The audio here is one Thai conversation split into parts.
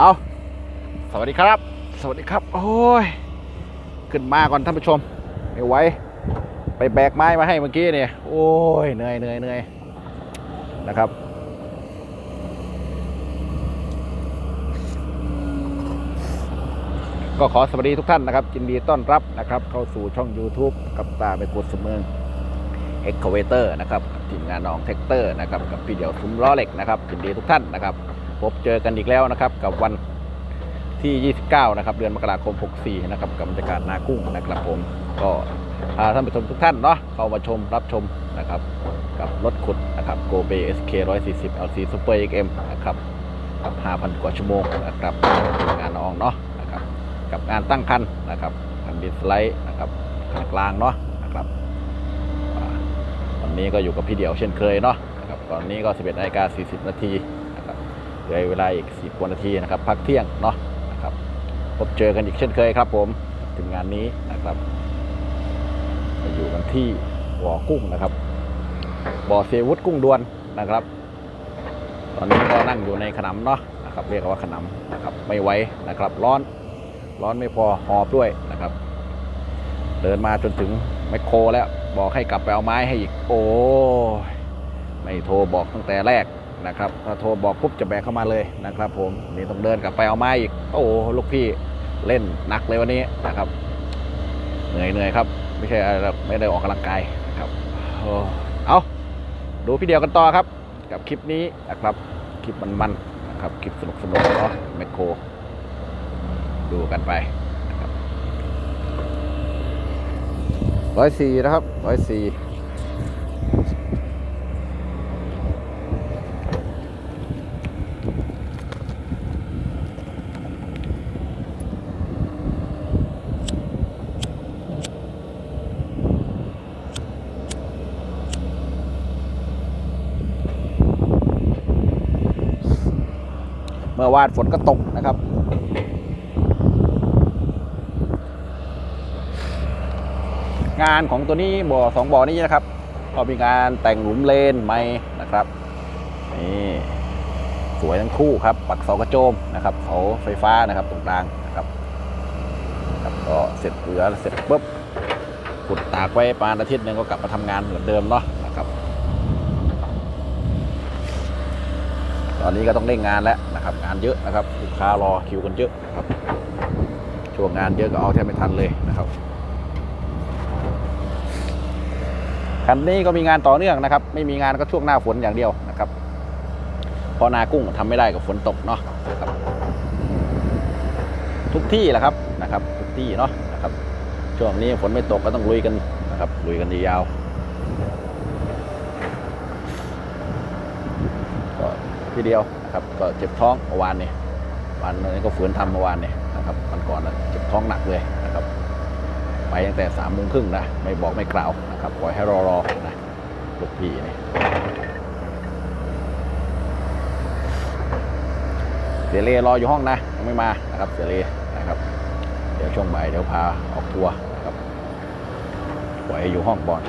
เอาสวัสดีครับ สวัสดีครับ โอ้ย ขึ้นมาก่อนท่านผู้ชมไม่ไหวไปแบกไม้มาให้เมื่อกี้เนี่ย โอ้ย เหนื่อยเหนื่อยเหนื่อยนะครับ ก็ขอสวัสดีทุกท่านนะครับยินดีต้อนรับนะครับ เข้าสู่ช่อง YouTube กับตาไปกดเสมอ e x c a v a t o r นะครับทีมงานน้องแท็กเตอร์นะครับกับพี่เดี่ยวซุ้มล้อเหล็กนะครับยินดีทุกท่านนะครับ พบเจอกันอีกแล้วนะครับ กับวันที่ 29 นะครับ เดือนมกราคม 64 นะครับ กับบรรยากาศนากุ้งนะครับผม ก็พาท่านผู้ชมทุกท่านเนาะ เข้ามาชมรับชมนะครับ กับรถขุดนะครับโกเบ SK 140 LC Super XM นะครับกับ 5,000 กว่าชั่วโมงนะครับงานน้องเนาะนะครับ กับงานตั้งคันนะครับคันดินสไลด์นะครับคันกลางเนาะนะครับวันนี้ก็อยู่กับพี่เดี่ยวเช่นเคยเนาะนะครับตอนนี้ก็ 11นาฬิกา40 นาที เหลือเวลาอีก10กว่านาทีนะครับพักเที่ยงเนาะนะครับพบเจอกันอีกเช่นเคยครับผมถึงงานนี้นะครับอยู่กันที่บ่อกุ้งนะครับ บ่อเซวุฒกุ้งดวนนะครับ ตอนนี้ก็นั่งอยู่ในขนำเนาะนะครับ เรียกว่าขนำนะครับไม่ไหวนะครับ ร้อนร้อนไม่พอหอบด้วยนะครับ เดินมาจนถึงแมคโครแล้วบอกให้กลับไปเอาไม้ให้อีก โอ้ไม่โทรบอกตั้งแต่แรก นะครับถ้าโทรบอกปุ๊บจะแบกเข้ามาเลยนะครับผมนี่ต้องเดินกลับไปเอาไม้อีกโอ้ลูกพี่เล่นหนักเลยวันนี้นะครับเหนื่อยเหนื่อยครับ ไม่ใช่อะไรไม่ได้ออกกำลังกายนะครับเอาดูพี่เดียวกันต่อครับ กับคลิปนี้นะครับคลิปมันๆนะครับคลิปสนุกๆเนาะแมคโครดูกันไปร้อยสี่นะครับร้อยสี่ วานฝนก็ตกนะครับ งานของตัวนี้บ่อสองบ่อนี้นะครับ ก็มีการแต่งหลุมเลนไม้นะครับนี่สวยทั้งคู่ครับ ปักเสากระโจมนะครับเสาไฟฟ้านะครับตรงกลางนะครับครับก็เสร็จเหลือเสร็จปุ๊บขุดตากไว้ประมาณอาทิตย์หนึงก็กลับมาทำงานเหมือนเดิมเนาะนะครับ อนนี้ก็ต้องเร่งงานแล้วนะครับ งานเยอะนะครับลูกค้ารอคิวกันเยอะนะครับช่วงงานเยอะก็เอาแทบไม่ทันเลยนะครับคันนี้ก็มีงานต่อเนื่องนะครับ ไม่มีงานก็ช่วงหน้าฝนอย่างเดียวนะครับเพราะนากุ้งทำไม่ได้กับฝนตกเนาะนะครับทุกที่แหละครับนะครับ ทุกที่เนาะนะครับ ช่วงนี้ฝนไม่ตกก็ต้องลุยกันนะครับลุยกันยาวๆก็ ทีเดียวนะครับก็เจ็บท้องเมื่อวานนี้วันนี้ก็ฝืนทำเมื่อวานนี้นะครับวันก่อนนะเจ็บท้องหนักเลยนะครับ ไปตั้งแต่สามโมงครึ่งนะไม่บอกไม่กล่าวนะครับปล่อยให้รอรอนะลูกพี่นี่เสียเลรออยู่ห้องนะยังไม่มานะครับเสียเลนะครับ เดี๋ยวช่วงบ่ายเดี๋ยวพาออกทัวร์นะครับปล่อยให้อยู่ห้องบอล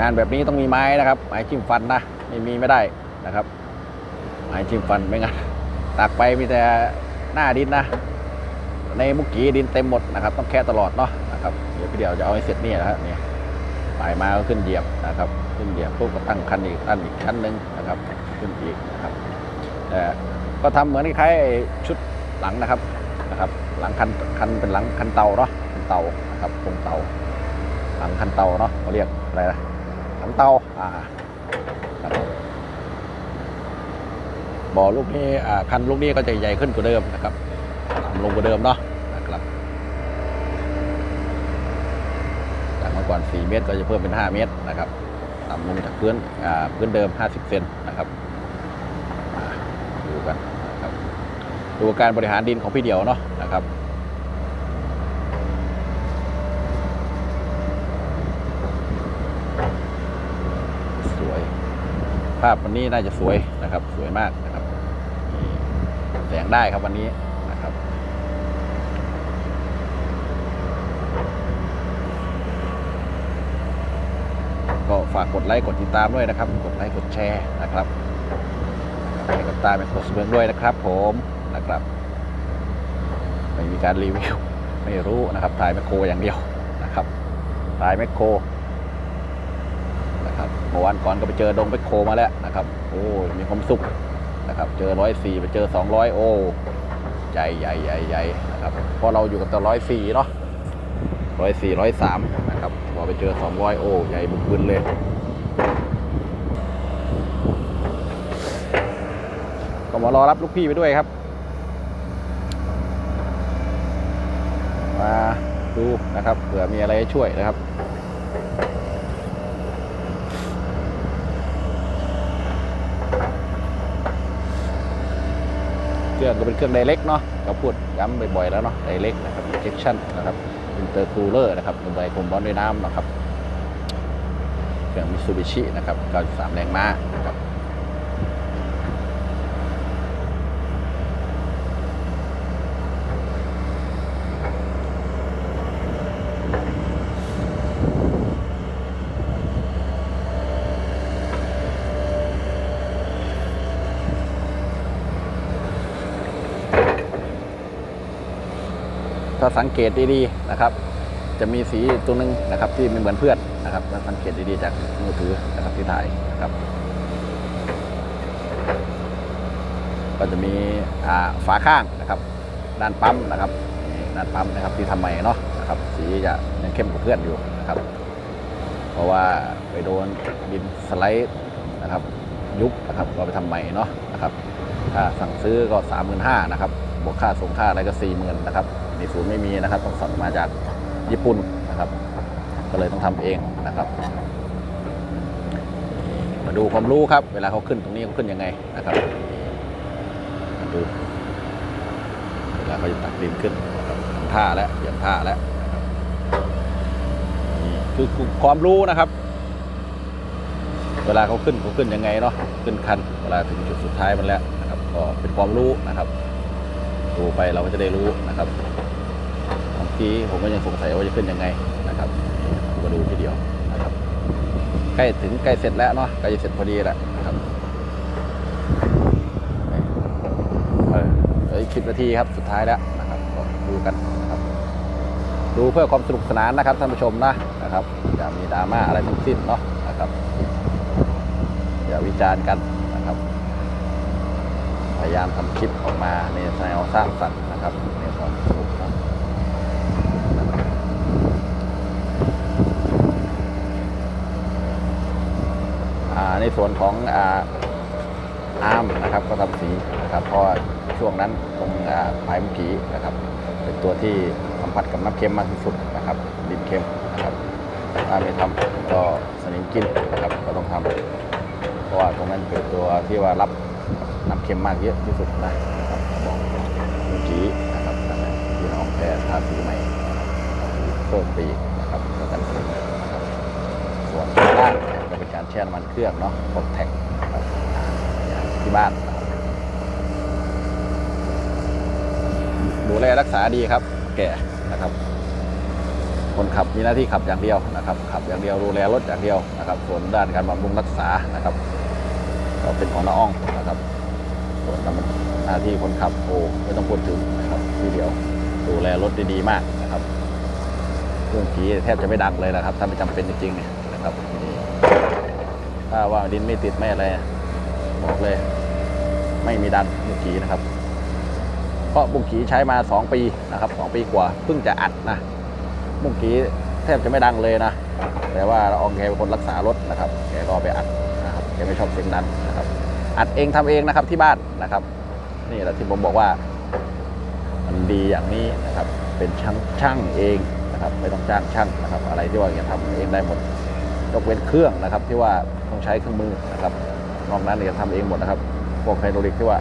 งานแบบนี้ต้องมีไม้นะครับไม้จิ้มฟันนะไม่มีไม่ได้นะครับ ไม้จิ้มฟันไม่งั้นตักไปมีแต่หน้าดินนะ ในมุกี้ดินเต็มหมดนะครับ ต้องแค่ตลอดเนาะนะครับเดี๋ยวพี่เดียวจะเอาให้เสร็จนี่นะเนี่ยปลายมาก็ขึ้นเหยียบนะครับ ขึ้นเหยียบปุ๊บก็ตั้งคันอีกตั้งอีกชั้นหนึ่งนะครับ ขึ้นอีกนะครับแต่ก็ทำเหมือนคล้ายๆชุดหลังนะครับนะครับ หลังคันคันเป็นหลังคันเตาเนาะคันเตานะครับตรงเตาหลังคันเตาเนาะเขาเรียกอะไรนะ งเตาอ่าบ่อลูกนี้อ่าคันลูกนี้ก็จะใหญ่ขึ้นกว่าเดิมนะครับต่ำลงกว่าเดิมเนาะนะครับจากเมื่อก่อน 4 เมตรก็จะเพิ่มเป็น 5 เมตรนะครับต่ำลงจากพื้นอ่าพื้นเดิม 50 เซนนะครับอ่าดูกันนะครับดูการบริหารดินของพี่เดียวเนาะนะครับ สวย ภาพวันนี้น่าจะสวยนะครับ สวยมากนะครับแสงได้ครับวันนี้นะครับ ก็ฝากกดไลค์กดติดตามด้วยนะครับ กดไลค์กดแชร์นะครับให้กับตาเป็นโคสเมืองด้วยนะครับ ผมนะครับ ไม่มีการรีวิวไม่รู้นะครับถ่ายแมคโครอย่างเดียวนะครับถ่ายแมคโคร มื่อวันก่อนก็ไปเจอดงแมคโคมาแล้วนะครับ โอ้ยมีความสุขนะครับ เจอร้อยสี่ไปเจอสองร้อยโอ้ใหญ่ใหญ่ใหญ่ใหญ่นะครับเพราะเราอยู่กับแต่ร้อยสี่เนาะร้อยสี่ร้อยสามนะครับพอไปเจอสองร้อยโอ้ใหญ่บึกบึนเลยก็มารอรับลูกพี่ไปด้วยครับ มาดูนะครับเผื่อมีอะไรให้ช่วยนะครับ เครื่องก็เป็นเครื่องไดเล็กเนาะเราพูดย้ำบ่อยๆแล้วเนาะไดเล็กนะครับอินเจคชั่นะครับอินเตอร์คูลเลอร์นะครับระบายความร้อนด้วยน้ำนะครับเครื่องมิตซูบิชินะครับ93แรงม้านะครับาสังเกตดีๆนะครับ จะมีสีตัวหนึงนะครับที่ไม่เหมือนเพื่อนนะครับถ้าสังเกตดีๆจากมือถือนะครับที่ถ่ายนะครับ ก็จะมีฝาข้างนะครับด้านปั๊มนะครับนี่ด้านปั๊มนะครับที่ทำใหม่เนาะนะครับสีจะยังเข้มกว่าเพื่อนอยู่นะครับ เพราะว่าไปโดนดินสไลด์นะครับ ยุบนะครับก็ไปทำใหม่เนาะนะครับถ้าสั่งซื้อก็สามหมื่นห้านะครับบวกค่าส่งค่าอะไรก็สี่หมื่นนะครับ ในศูนย์ไม่มีนะครับต้องสั่งมาจากญี่ปุ่นนะครับ ก็เลยต้องทำเองนะครับ มาดูความรู้ครับ เวลาเขาขึ้นตรงนี้เขาขึ้นยังไงนะครับมาดูเวลาเขาจะตักดินขึ้นทำท่าแล้วเปลี่ยนท่าแล้วคือความรู้นะครับ เวลาเขาขึ้นเขาขึ้นยังไงเนาะขึ้นคัน เวลาถึงจุดสุดท้ายมันแล้วนะครับ ก็เป็นความรู้นะครับ ดูไปเราก็จะได้รู้นะครับ บางทีผมก็ยังสงสัยว่าจะขึ้นยังไงนะครับมาดูทีเดียวนะครับ ใกล้ถึงใกล้เสร็จแล้วเนาะใกล้จะเสร็จพอดีแหละนะครับเออเหลืออีกสิบนาทีครับสุดท้ายแล้วนะครับดูกันนะครับดูเพื่อความสนุกสนานนะครับท่านผู้ชมนะนะครับอย่ามีดราม่าอะไรทั้งสิ้นเนาะนะครับอย่าวิจารณ์กันนะครับ พยายามทำคลิปออกมาในแนวสร้างสรรค์นะครับในความสนุกนะอ่าใน ส่วนของอาร์มนะครับก็ทำสีนะครับเพราะช่วงนั้นตรงอ่าปลายมุกีนะครับ เป็นตัวที่สัมผัสกับน้ำเค็มมากที่สุดนะครับดินเค็มนะครับถ้าไม่ทำก็สนิมกินนะครับก็ต้องทำเพราะว่าตรงนั้นเป็นตัวที่ว่ารับน้ำเค็มมากเยอะที่สุดนะนะครับบอกมือผีนะครับที่น้องแพรทาสีใหม่เพิ่มปีนะครับแล้วกันส่วนข้างล่างเนี่ย การแช่น้ำมันเครื่องเนาะพวกแท็กนะครับอย่างที่บ้าน ดูแลรักษาดีครับ แก่นะครับ คนขับมีหน้าที่ขับอย่างเดียวนะครับ ขับอย่างเดียวดูแลรถอย่างเดียวนะครับ ส่วนด้านการบำรุงรักษานะครับ ก็เป็นของน้าอ้องนะครับ ส่วนหน้าที่คนขับโอ้ไม่ต้องพูดถึงนะครับที่เดียวดูแลรถได้ดีมากนะครับเครื่องขี่แทบจะไม่ดังเลยนะครับ ถ้าไม่จำเป็นจริงๆนะครับ ถ้าว่าดินไม่ติดไม่อะไรบอกเลย ไม่มีดังบุงขี่นะครับ เพราะบุงขี่ใช้มา 2 ปีนะครับ 2 ปีกว่าเพิ่งจะอัดนะเมื่อกี้แทบจะไม่ดังเลยนะแต่ว่าละอองแกเป็นคนรักษารถนะครับแกก็เอไปอัดนะครับแกไม่ชอบเสียงดังนะครับ อัดเองทำเองนะครับที่บ้านนะครับ นี่แหละที่ผมบอกว่ามันดีอย่างนี้นะครับ เป็นช่างช่างเองนะครับไม่ต้องจ้างช่างนะครับ อะไรที่ว่าจะทำเองได้หมด ยกเว้นเครื่องนะครับ ที่ว่าต้องใช้เครื่องมือนะครับนอกนั้นเนี่ยจะทำเองหมดนะครับ พวกไฮดรอลิกที่ว่า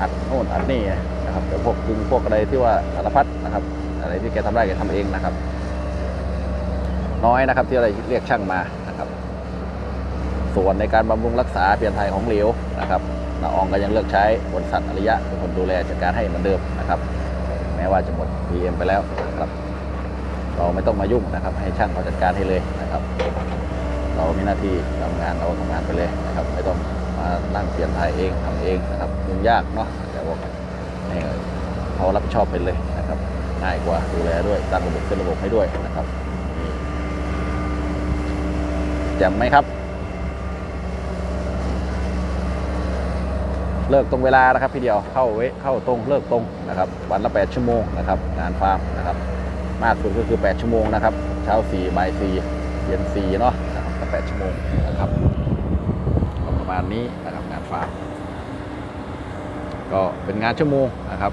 อัดโน่นอัดนี่นะครับแต่พวกกึงพวกอะไรที่ว่าสารพัดนะครับ อะไรที่แกทำได้แกทำเองนะครับ น้อยนะครับที่อะไรเรียกช่างมานะครับ ส่วนในการบำรุงรักษาเปลี่ยนถ่ายของเหลวนะครับนาอองก็ยังเลือกใช้บริษัทอริยะเป็นคนดูแลจัดการให้เหมือนเดิมนะครับ แม้ว่าจะหมด PM ไปแล้วนะครับ เราไม่ต้องมายุ่งนะครับ ให้ช่างเขาจัดการให้เลยนะครับ เรามีหน้าที่ทำงานเราทำงานไปเลยนะครับ ไม่ต้องมานั่งเปลี่ยนถ่ายเองทำเองนะครับยุ่งยากเนาะแต่ว่าให้เขารับผิดชอบไปเลยนะครับง่ายกว่าดูแลด้วยตั้งระบบเป็นระบบให้ด้วยนะครับแจ่มไหมครับ เลิกตรงเวลานะครับพี่เดียวเข้าเวเข้าตรงเลิกตรงนะครับ วันละ8ชั่วโมงนะครับงานฟาร์มนะครับ มากสุดก็คือ 8 ชั่วโมงนะครับ เช้า4บ่าย4เย็น4เนาะ 8 ชั่วโมงนะครับประมาณนี้นะครับงานฟาร์มก็เป็นงานชั่วโมงนะครับ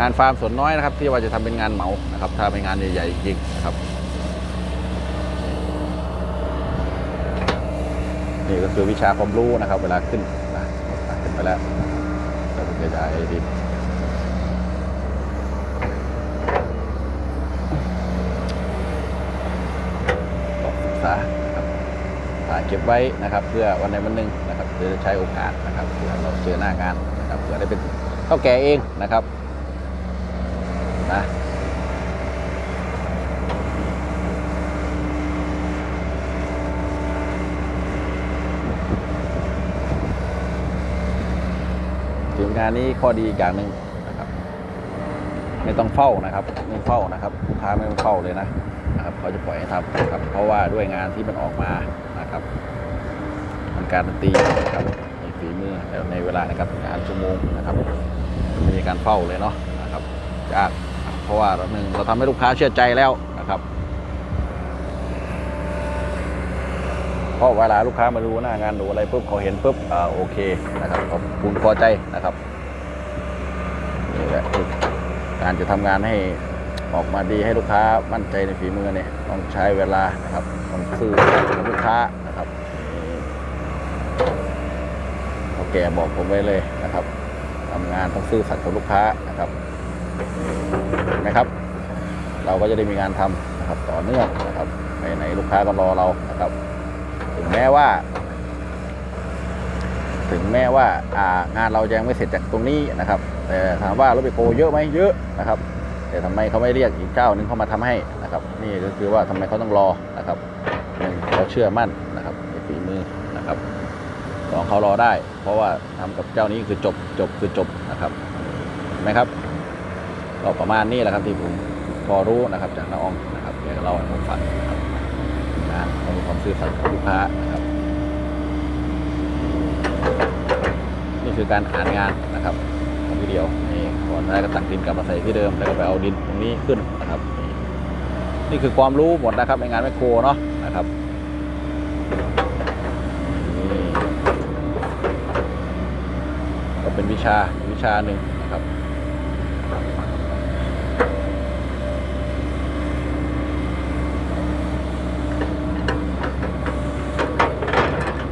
งานฟาร์มส่วนน้อยนะครับ ที่ว่าจะทำเป็นงานเหมานะครับ ถ้าเป็นงานใหญ่ๆจริงนะครับ นี่ก็คือวิชาความรู้นะครับ เวลาขึ้นนะขึ้นไปแล้วเราจะกระจายดินต้องศึกษานะครับถ่าย เก็บไว้นะครับ เพื่อวันใดวันหนึ่งนะครับเพื่อจะใช้โอกาสนะครับเพื่อเราเจอหน้างานนะครับเพื่อได้เป็นเท่าแก่เองนะครับนะทีมงานนี้ข้อดีอีกอย่างหนึ่งนะครับไม่ต้องเฝ้านะครับไม่เฝ้านะครับลูกค้าไม่ต้องเฝ้าเลยนะนะครับเขาจะปล่อยให้ทำนะครับเพราะว่าด้วยงานที่มันออกมา นะครับมันการันตีนะครับมีฝีมือในเวลานะครับงานชั่วโมงนะครับไม่มีการเฝ้าเลยเนาะนะครับยากเพราะว่าเราหนึ่งเราทำให้ลูกค้าเชื่อใจแล้วนะครับเพราะเวลาลูกค้ามาดูหน้างานดูอะไรปุ๊บเขาเห็นปุ๊บอ่าโอเคนะครับขอบคุณพอใจนะครับนี่แหละคือการจะทำงานให้ออกมาดีให้ลูกค้ามั่นใจในฝีมือเนี่ยต้องใช้เวลานะครับต้องซื่อตย์กับลูกค้านะครับนี่เขาแก่บอกผมไว้เลยนะครับทำงานต้องซื่อสัตย์กับลูกค้านะครับเห็นไหมครับ เราก็จะได้มีงานทำนะครับต่อเนื่องนะครับไปไหนลูกค้าก็รอเรานะครับ ถึงแม้ว่า ถึงแม้ว่าอ่างานเรายังไม่เสร็จจากตรงนี้นะครับ แต่ถามว่ารถไปโกเยอะไหมเยอะนะครับ แต่ทำไมเขาไม่เรียกอีกเจ้านึงเข้ามาทำให้นะครับ นี่ก็คือว่าทำไมเขาต้องรอนะครับหนึ่งเราเชื่อมั่นนะครับในฝีมือนะครับ สองเขารอได้ เพราะว่าทำกับเจ้านี้คือจบจบคือจบนะครับเห็นไหมครับก็ประมาณนี้แหละครับที่ผมพอรู้นะครับจากน้าอองนะครับแกก็เล่าให้ผมฟังนะครับงานต้องมีความซื่อสัตย์กับลูกค้านะครับ นี่คือการอ่านงานนะครับของวิดีโอนี่ก่อนแรกก็ตักดินกลับมาใส่ที่เดิมแล้วก็ไปเอาดินตรงนี้ขึ้นนะครับ นี่นี่คือความรู้หมดนะครับในงานแมคโครเนาะนะครับนี่ก็ เป็นวิชาวิชาหนึ่งนะครับ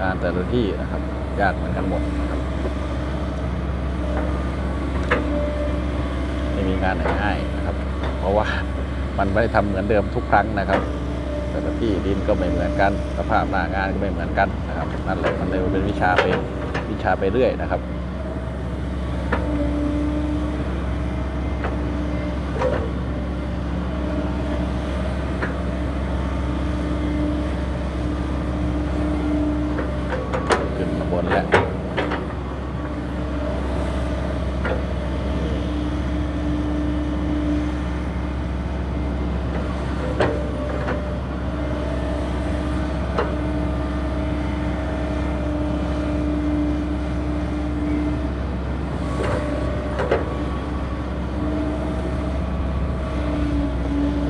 งานแต่ละที่นะครับยากเหมือนกันหมดนะครับไม่มีงานไหนง่ายนะครับ เพราะว่ามันไม่ได้ทำเหมือนเดิมทุกครั้งนะครับ แต่ละที่ดินก็ไม่เหมือนกันสภาพหน้างานก็ไม่เหมือนกันนะครับนั่นแหละมันเลยเป็นวิชาไปวิชาไปเรื่อยนะครับ ขึ้นมาบนแล้ว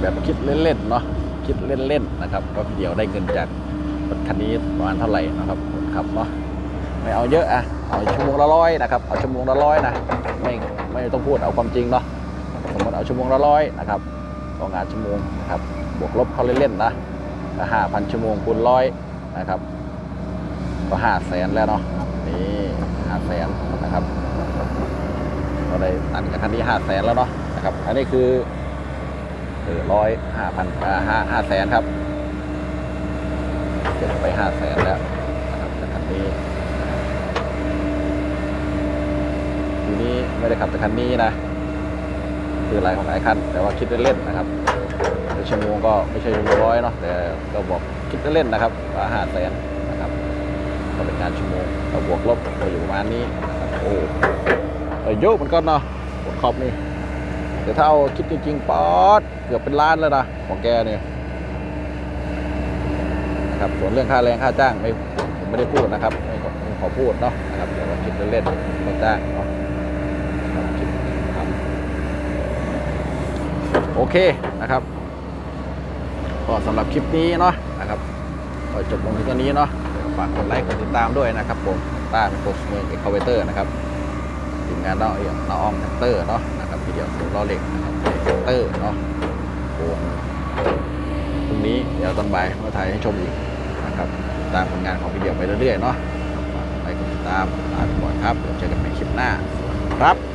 แบบ คิดเล่นๆเนาะคิดเล่นๆนะครับก็เดี๋ยวได้เงินจากรถคันนี้ประมาณเท่าไหร่นะครับคนขับเนาะไม่เอาเยอะอะเอาชั่วโมงละร้อยนะครับเอาชั่วโมงละร้อยนะไม่ไม่ต้องพูดเอาความจริงเนาะสมมติเอาชั่วโมงละร้อยนะครับก็งานชั่วโมงนะครับบวกลบเขาเล่นๆนะก็ห้าพันชั่วโมงคูณร้อยนะครับ ก็ห้าแสนแล้วเนาะนี่ห้าแสนนะครับก็ได้ตัดจากคันนี้ห้าแสนแล้วเนาะนะครับอันนี้คือ คือร้อยห้าพันห้าห้าแสนครับเก็บไปห้าแสนแล้วนะครับคันนี้ทีนี้ไม่ได้ขับแต่คันนี้นะ คือหลายของหลายคัน แต่ว่าคิดเล่นๆนะครับชั่วโมงก็ไม่ใช่ชั่วโมงร้อยเนาะแต่ก็บอกคิดเล่นๆนะครับว่าห้าแสนนะครับก็เป็นงานชั่วโมงก็บวกลบก็อยู่ประมาณนี้นะครับโอ้เอ้ยโยกมันก็เนาะขอบนี่ เดี๋ยวถ้าเอาคิดจริงๆป๊อดเกือบเป็นล้านแล้วนะของแกเนี่ยครับส่วนเรื่องค่าแรงค่าจ้างไม่ผมไม่ได้พูดนะครับไม่ขอไม่ขอพูดเนาะนะครับเดี๋ยวเราคิดเล่นๆค่าจ้างเนาะคิดครับโอเคนะครับก็สำหรับคลิปนี้เนาะนะครับก็จบลงที่ตรงนี้เนาะฝากกดไลค์กดติดตามด้วยนะครับผมต้าเป็นโปรเมืองเอ็กคาเวเตอร์นะครับทีมงานน้องเอียงน้องอ้อมแท็กเตอร์เนาะ เดียวสูงล้อเหล็กนะครับแท็กเตอร์เนาะโอ้พรุ่งนี้เดี๋ยวตอนบ่ายมาถ่ายให้ชมอีกนะครับ ตามผลงานของพี่เดียวไปเรื่อยๆเนาะฝากกดไปกดติดตามลาไปก่อนครับเดี๋ยวเจอกันใหม่คลิปหน้า ครับ